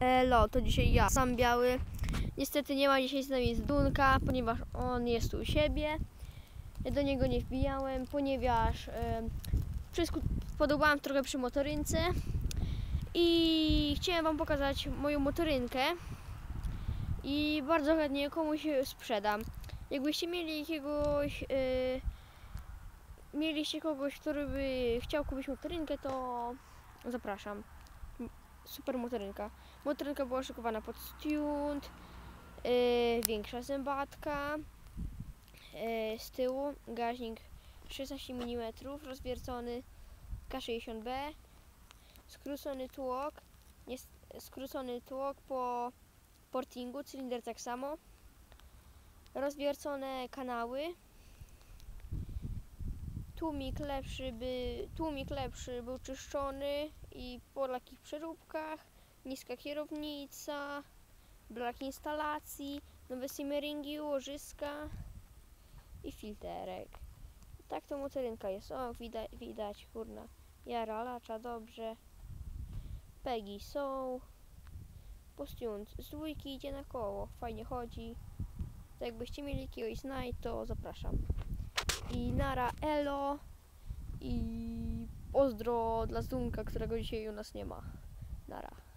Elo, to dzisiaj ja, sam biały. Niestety nie ma dzisiaj z nami Zdunka, ponieważ on jest u siebie. Ja do niego nie wbijałem, ponieważ e, wszystko podobałem trochę przy motorynce i chciałem wam pokazać moją motorynkę i bardzo chętnie komuś sprzedam. Jakbyście mieli jakiegoś, e, mieliście kogoś, który by chciał kupić motorynkę, to zapraszam. Super motorynka. Motorynka była szykowana pod tuned, yy, większa zębatka, yy, z tyłu gaźnik 16 mm, rozwiercony K60B, skrócony tłok, jest skrócony tłok po portingu, cylinder tak samo, rozwiercone kanały, tłumik lepszy, by, tłumik lepszy był czyszczony i po takich przeróbkach, niska kierownica, brak instalacji, nowe simmeringi, łożyska i filterek. Tak to motorynka jest. O, widać, widać kurna. Jara lacza dobrze. Pegi są. Postiunt z dwójki idzie na koło. Fajnie chodzi. To jakbyście mieli jakiegoś znaj, to zapraszam. I nara elo. I pozdro dla Zdunka, którego dzisiaj u nas nie ma. Nara.